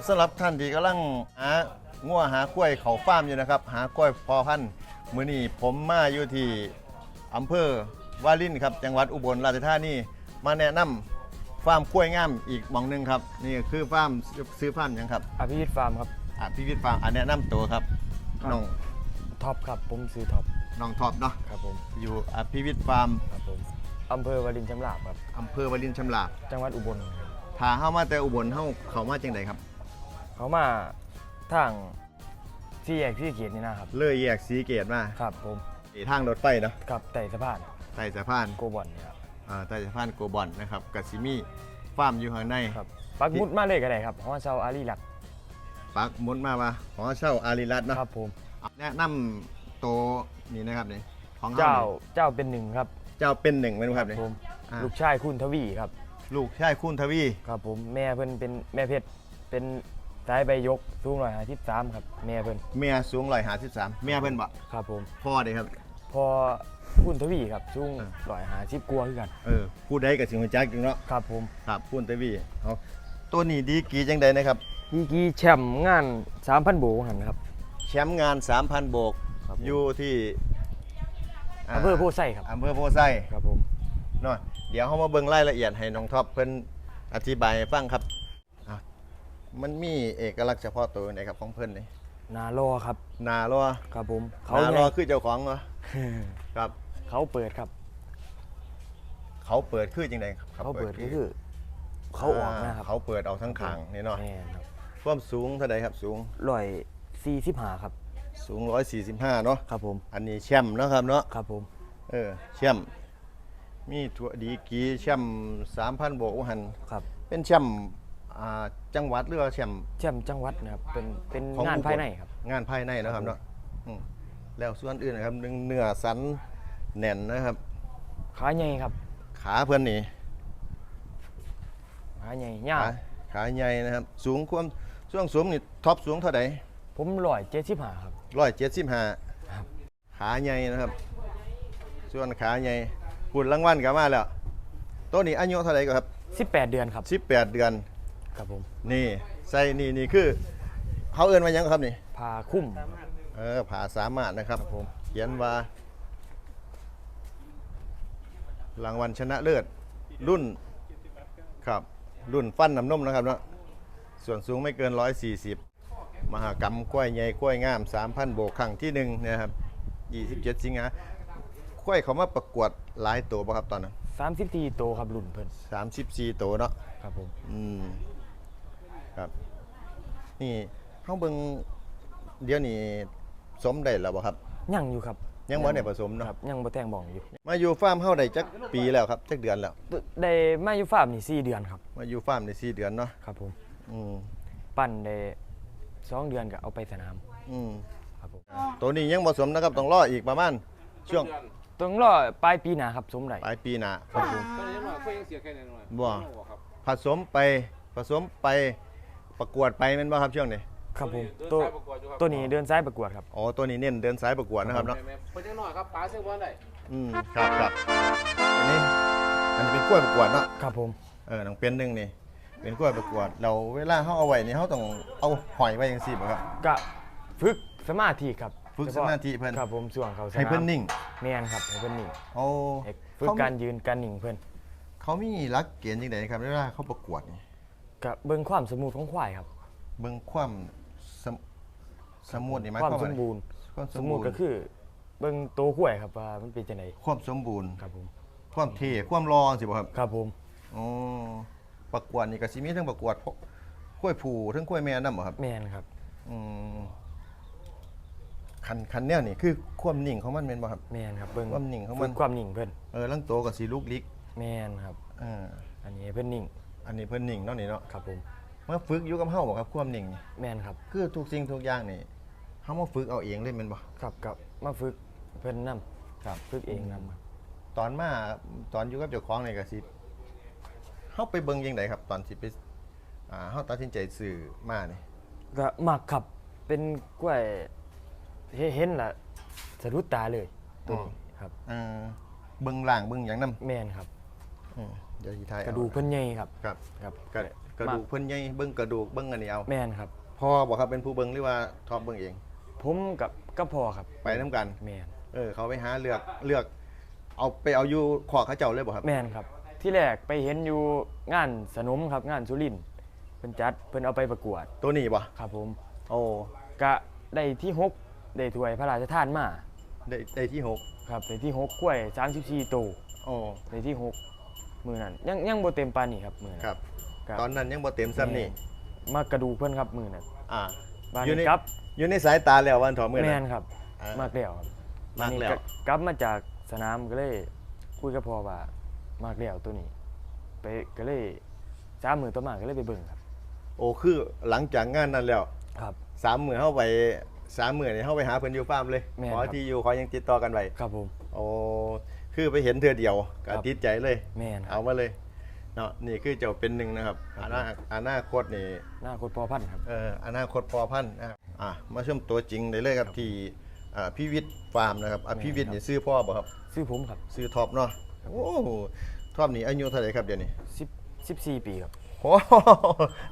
ครับสำหรับท่านที่กำลังหางัวหากล้วยเขาฟาร์มอยู่นะครับ หากล้วยพอพันธุ์มื้อนี้ผมมาอยู่ที่อำเภอวารินครับ จังหวัดอุบลราชธานีมาแนะนำฟาร์มกล้วยงามอีกหมองหนึงครับ นี่คือฟาร์มซื้อฟาร์มหยังครับอภิวิทย์ฟาร์มครับ อะพี่วิทย์ฟาร์มอันแนะนำตัวครับครับ น้องท็อปครับผมซื้อท็อปน้องท็อปเนาะครับผมอยู่อภิวิทย์ฟาร์มครับผมอำเภอวารินชำราบครับอำเภอวารินชำราบจังหวัดอุบลครับถ้าเข้ามาแต่อุบลเข้าเขามาจังไดครับ เขามาทางที่แยกที่เกียรตินี่นะครับ เลยแยกสีเกตมาครับผมที่ทางรถไฟเนาะกับไต่สะพานใต้สะพานโกบอนนี่ครับอ่าใต้สะพานโกบอนนะครับกัซิมีฟาร์มอยู่ข้างในครับปักหมุดมาเลยก็ได้ครับของเซาอารีหลักปักหมุนมาว่าขอเช่าอารีรัตน์เนาะครับผมแนะนำโตวนี่นะครับนี่ของเจ้านี่เจ้าเป็นหนึ่งครับเจ้าเป็นหนึ่งไหมครับนี่ ผมอ่า ลูกชายคุณทวีครับ ลูกชายคุณทวี ครับผมแม่เพิ่นเป็นแม่เพชรเป็น สายใบยกสูงร้อยห้าสิบสามครับแม่เพิ่นเมียสูงร้อยหาสิบสามเมียเพิ่นบ่ครับผม พ่อเด้ครับ พอคุณทวีครับสูงอ่า ร้อยห้าสิบกว่าคือกันเออผู้ใดกับสิงห์จักรจังเนาะครับผมครับคุณทวีเอาตัวนี้ดีกี่จังใดนะครับดีกรีแชมป์งาน3,000โบหันครับ แชมป์งาน 3,000 โบก ครับผม อยู่ที่อำเภอโพไซครับอำเภอโพไซครับผม เนาะเดี๋ยวเขามาเบิ่งรายละเอียดให้น้องท็อปเพิ่นอธิบายให้ฟังครับอะ มันมีเอกลักษณ์เฉพาะตัวไหนครับของเพิ่นนี่นาโลครับนารอครับผมนารอคือเจ้าของเหรอครับ เขาเปิดครับ เขาเปิดคือจังไดครับเขาเปิดก็คือ เขาออกนะครับเขาเปิดเอาทั้งขางนี่เนาะแม่นครับความสูงเท่าใดครับสูงร้อยสี่สิบห้าครับ สูง145เนาะครับผม อันนี้แชมป์เนาะครับเนาะครับผม เออแชมป์มีถั่วดีกรีแชมป์3,000โบกว่าหันครับ เป็นแชมป์ อ่าจังหวัดหรือว่าแชมป์แชมป์จังหวัดนะครับเป็นเป็นของงานอุบลภายในครับ งานภายในเนาะครับเนาะอืมแล้วส่วนอื่นนะครับเนื้อเนื้อสันแน่นนะครับ ขาใหญ่ครับ ขาเพื่อนนี่ขาใหญ่ยาวขาขาใหญ่นะครับ สูงความช่วงสูงนี่ท็อปสูงเท่าไหร่ผมร้อยเจ็ดสิบห้าครับ ร้อยเจ็ดสิบห้าครับ ขาใหญ่นะครับ ส่วนขาใหญ่หุ่นรางวัลกลับมาแล้วตัวนี้อายุเท่าไหร่ก็ครับ สิบแปดเดือนครับสิบแปดเดือน ครับผมนี่ใส่นี่นี่คือเขาเอื้อนมายังครับนี่ พาคุ้มเออผ่าสามารถนะครับ ผมเขียนว่ารางวัลชนะเลิศรุ่นครับ รุ่นฟันน้ำนมนะครับเนาะส่วนสูงไม่เกิน 140 มหากรรมกล้วยใหญ่กล้วยงาม 3,000 โบกครั้งที่หนึ่งเนะครับ27 สิงหากล้วยเขามาประกวดหลายตัวป่ะครับตอนนั้นสามสิบสี่โตวครับรุ่นเพิ่น34 ตัวเนาะครับผม อืม ครับ นี่เขาเบิ่งเดี๋ยวนี้สมได้แล้วบ่ครับ ยังอยู่ครับยังบ่ได้ผสมเนาะครับยังบ่แต่งบ่องอยู่ มาอยู่ฟาร์มเฮาได้จักปีแล้วครับจักเดือนแล้ว ได้มาอยู่ฟาร์มนี่สี่เดือนครับ มาอยู่ฟาร์มได้4เดือนเนาะครับผมอืมปั้นได้สองเดือนก็เอาไปสนามอืมครับผมตัวนี้ยังบ่สมนะครับต้องรออีกประมาณช่วงต้องรอปลายปีหน้าครับสมได้ปลายปีหน้าครับผมก็เลยยังหน่อยก็ยังเสียแค่นี้หน่อยบ่ครับผสมไปผสมไป ประกวดไปแม่นบ่ครับช่วงนี้ครับผมเดินตัวสายประกวดอยู่ครับ ตัวนี้เดินซ้ายประกวดครับ อ๋อตัวนี้เน้นเดินสายประกวดนะครับเนาะแม่ๆเพิ่นยังหน่อยครับป้าเสียงบ่ได้อืมครับครับอันนี้อันนี้เป็นกล้วยประกวดเนาะครับผม เออน้องเป็นหนึงนี่เป็นกล้วยประกวดเราเวลาเฮาเอาไว้นี่เฮาต้องเอาหอยไว้จังซี่บ่ครับก็ฝึกสมาธิครับฝึกสมาธิเพิ่น ครับผมส่วนเขาสามให้เพิ่นนิ่งแม่นครับให้เพิ่นนิ่งโอ้ให้ฝึกเขาการยืนการนิ่งเพิ่นเขามีหลักเกณฑ์จังไดครับเวลาเขาประกวดนี่ ก็เบิ่งความสมูทของควายครับ เบิ่งความสมสมูทนี่หมายความความสว่ามบูรณ์ความสสมมูบูทรณ์ก็คือเบิ่งโตวควายครับว่ามันเป็นจังไดความสมบูรณ์ ครับผมความเท่ความรอสิบ่ครับครับผมอ๋อประกวดนี่ก็สิมีทั้งประกวดพวกกล้วยผูทั้งกล้วยแม่นำบ่ครับแม่นครับ อืมคันคันแนวนี่คือความนิ่งของมันแม่นบ่ครับ แม่นครับเบิ่งความนิ่งของมันฝึกความนิ่งเพิ่นเออลังโตก็สิลูกลิกแม่นครับ เอออันนี้ให้เพิ่นนิ่ง อันนี้เพิ่นนิ่งเนาะนี่เนาะครับผมมาฝึกอยู่กับเฮาบ่ครับความนิ่งนี่แม่นครับคือทุกสิ่งทุกอย่างนี่เฮามาฝึกเอาเองเลยแม่นบ่ครับกับมาฝึกเพิ่นนํครับ ฝึกเองนํครับตอนมาตอนอยู่กับเจ้าของนี่ก็สิเฮาไปเบิ่งจังไดครับ ตอนสิไปอ่าเฮาตัดสินใจซื้อมานี่ก็มักครับเป็นกล้วยเห็นเห็นละสะดุดตาเลยตัวนี้ครับเออเบิ่งล่างเบิ่งหยังนำแม่นครับ อืม เดี๋ยวสิถ่ายกเอาระดูกเพิ่นใหญ่ครับครับครับก็กระดูกเพิ่นใหญ่เบิ่งกระดูกเบิ่งอันนี้เอาแม่นครับพ่อบอกครับเป็นผู้เบิ่งหรือว่าทอมเบิ่งเอง ผมกับก็พอครับไปนํกันแม่นเออเขาไปหาเลือกเลือก เอาไปเอาอยู่ขอเขาเจ้าเลยบ่ครับแม่นครับ ที่แรกไปเห็นอยู่งานสนมครับงานสุรินทร์เพิ่นจัดเพิ่นเอาไปประกวดตัวนี้บ่ครับผมโอ้กะได้ที่หกได้ถ้วยพระราชทานมาได้ได้ที่หกครับได้ที่หกกล้วย34ตัวโอ้ได้ที่หก มือนั้นยังยังบ่เต็มปานนี้ครับมือนั้นครับก็ตอนนั้นยังบ่เต็มซ้ำนี่มากระดูกเพิ่นครับมือนั้นอ่าบ้านอยู่ในนี้กลับอยู่ในสายตาแล้ววันถอมื้อแม่นั้น นครับ อ่ามมากแล้วครับมากแล้ว นนี้กลับมาจากสนามก็เลยคุยกับพ่อว่ามากแล้วตัวนี้ ไปก็เลยสามมือต่อมาก็เลยไปเบิ่งครับ โอ้คือหลังจากงานนั้นแล้วครับ สามมื้อเฮาไปสามมื้อนี่เฮาไปหาเพิ่นอยู่ฟาร์มเลยแม่นขอครับ ที่อยู่ขอยังติดต่อกันไว้ครับผม โอ้ คือไปเห็นเทื่อเดียวก็ครับติดใจเลย แม่นครัเอาบ มาเลยเนาะนี่คือเจ้าเป็นหนึ่งนะครับครับอนาอนาคตนี่หน้าโคตรพอพันธุ์ครับ เอ่ออนาคตพอพันธุ์นะครับอะมาชมตัวจริงได้เลยครับที่อ่าพี่วิทย์ฟาร์มนะครับอะแม่นพี่วิทย์ครับนี่ซื้อพ่อบ่ครับชื่อผมครับซื้อท็อปเนาะโอ้ท็อปนี่อายุเท่าไหร่ครับเดี๋ยวนี้ 10 14 ปีครับ โอ้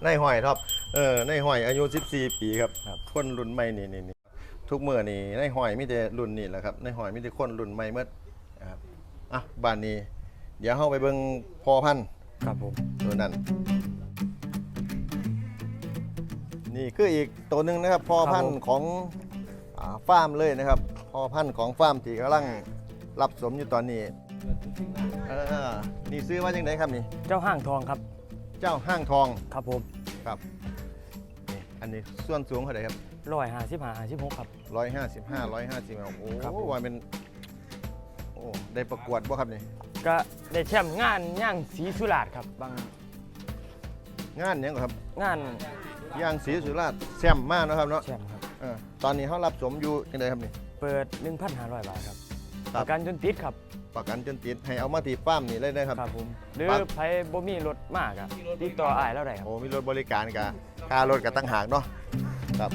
ในห้อยท็อปเออในห้อยอายุ 14 ปีครับ ครับ คนรุ่นใหม่นี่นี่นี่ทุกเมื่อนี่ในห้อยมีแต่รุ่นนี่แหละครับในห้อยมีแต่คนรุ่นใหม่เมื่อนะครับ อะบ้านนี้ เดี๋ยวเข้าไปเบิ่งพอพันธุ์ครับผมตัวนั้น นี่คืออีกตัวหนึ่งนะครับพ่อพันธุ์ของอ่าฟาร์มเลยนะครับพ่อพันธุ์ของฟาร์มที่กำลังรับสมอยู่ตอนนี้เออนี่ซื้อมาจังไดครับนี่ เจ้าห้างทองครับเจ้าห้างทองครับผมครับนี่อันนี้ส่วนสูงเท่าไหร่ครับ155 56ครับ ร้อยห้าสิบห้าร้อยห้าสิบโอ้ครับโหว่าเป็นโอ้ได้ประกวดบ่ครับนี่ก็ได้แชมป์งานย่างสีสุราษฎร์ครับบางงานหยังครับงานย่างศรีสุราษฎร์แซมมากนาะครับเนาะแชมป์ครับ เออตอนนี้เขารับสมอยู่จังไดครับนี่ เปิด 1,500 บาทครับครัปบระกันจนติดครับประกันจนติดให้เอามาที่ฟาร์มนี่เลยนะครับ ครับผมหรือปั๊บไผบ่มีรถมากอะติดต่ออ้ายแล้วได้ครับ โอ้มีรถบริการกับค่ารถกับตั้งหากเนาะครับ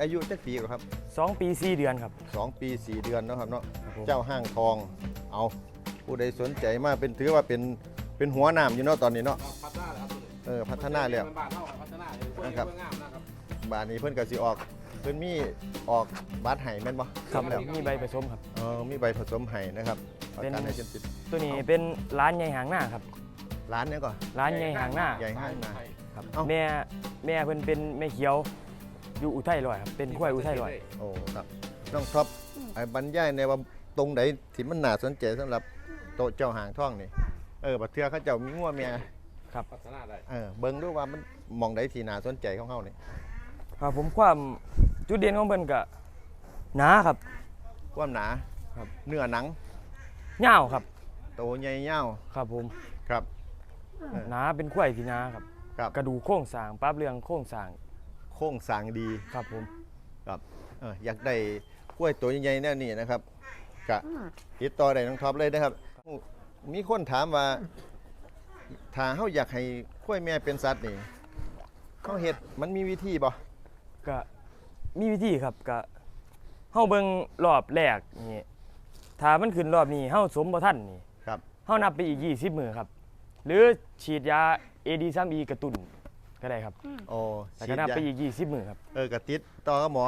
อันนี้อายุจักปีกว่าครับ 2 ปี 4 เดือนครับ2ปี4เดือนเนาะครับเนาะครับผม เจ้าห้างทองเอาผู้ใดสนใจมาเป็นถือว่าเป็นเป็นหัวหนามอยู่เนาะตอนนี้เนาะพัฒนาแล้วครับเออพัฒนาแล้ว บ้านเท่าพัฒนาเลยนะครับงามนะครับบานนี้เพิ่นก็สิออก เพิ่นมีออกบัตรไห้แม่นบ่ครับแล้วมีใบผสมครับ เออมีใบผสมไห้นะครับประเป็น กันให้จนติดตัวนี้เป็นร้านใหญ่หางหน้าครับ ร้านเนี้ยก่อน ร้านใหญ่หางหน้าใหญ่ห้างนาครับ เอ้า แม่แม่เพิ่นเป็นแม่เขียว อยู่อุทัยลอยครับเป็นกล้วยอุทัยลอย โอ้ครับน้องท็อปไอ้บรรยายในว่าตรงไหนที่มันน่าสนใจสำหรับโต๊ะเจ้าหางทองนี่เออบัดเทื่อเขาเจ้ามีงัวเมียพัฒนาได้เออเบิ่งดูว่ามันมองใดที่น่าสนใจของเฮานี่ครับผมความจุดเด่นของเพิ่นก็หนาครับ ความหนาครับ เนื้อหนังยาวครับ โตใหญ่ยาวครับผมครับ หนาเป็นกล้วยที่หนาครับ ครับ กระดูกโครงสร้างปรับเรื่องโครงสร้างโค้งสร้างดีครับผมครับเอออยากได้กล้วยตัวใหญ่ๆแน่นี่นะครับกะติดต่อได้น้องท็อปเลยนะครับ มีคนถามว่าถ้าเฮาอยากให้กล้วยแม่เป็นสัตว์นี่เขาเฮ็ดมันมีวิธีบ่ก็มีวิธีครับก็เฮาเบิ่งรอบแรกนี่ถ้ามันขึ้นรอบนี้เฮาสมบ่ทันนี่ครับ เฮานับไปอีก 20 มื้อครับ หรือฉีดยา AD3E กระตุ้น ก็ได้ครับโอ้แล้วก็นับไปอีก20มื้อครับเออกะติดต่อกับหมอ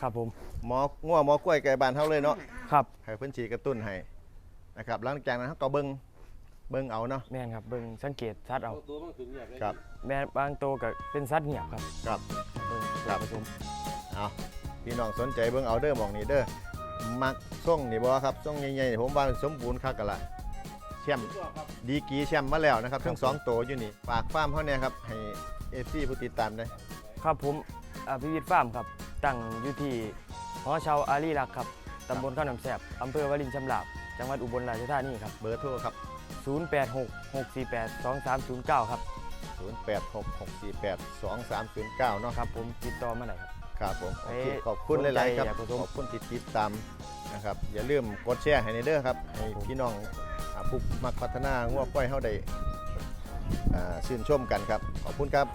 ครับผมหมองัวหมอกล้วยไก่บ้านเฮาเลยเนาะครับให้เพิ่นฉีดกระตุ้นให้นะครับหลังจากนั้นเฮาก็เบิ่งเบิ่งเอาเนาะแม่นครับเบิ่งสังเกตสัตว์เอาตัวมันขึ้นเนี่ยเลยครับแม่บางโตวก็เป็นสัตว์เหียบครับครับเบิ่งครับผสมเอาพี่น้องสนใจเบิ่งเอาเด้อหมองนี้เด้อมักส่งนี่บ่ครับส่งใหญ่ๆผมว่าสมบูรณ์คักกันละแชมป์ตัวครับดีกรีแชมป์มาแล้วนะครับทั้งสองตัวอยู่นี่ฝากฟาร์มเฮาเนี่ยครับให้ FC ผู้ติดตามได้ครับผมอภิวิทย์ฟาร์มครับ ตั้งอยู่ที่หอชาวอารีรักษ์ครับ ตำบลข้าวหนำแสบอำเภอวารินชำราบ จังหวัดอุบลราชธานีครับ เบอร์โทรครับ 0866482309 ครับ 0866482309เนาะครับผมติดต่อมาได้ครับ ครับผมโอเคเอ้ยขอบคุณหลายๆครับสนใจอยากผสม ขอบคุณที่ติดตามนะครับ อย่าลืมกดแชร์ให้ในเด้อครับให้พี่น้องอ่าผู้มักพัฒนางัวควายเฮาได้อ่า ชื่นชมกันครับ ขอบคุณครับ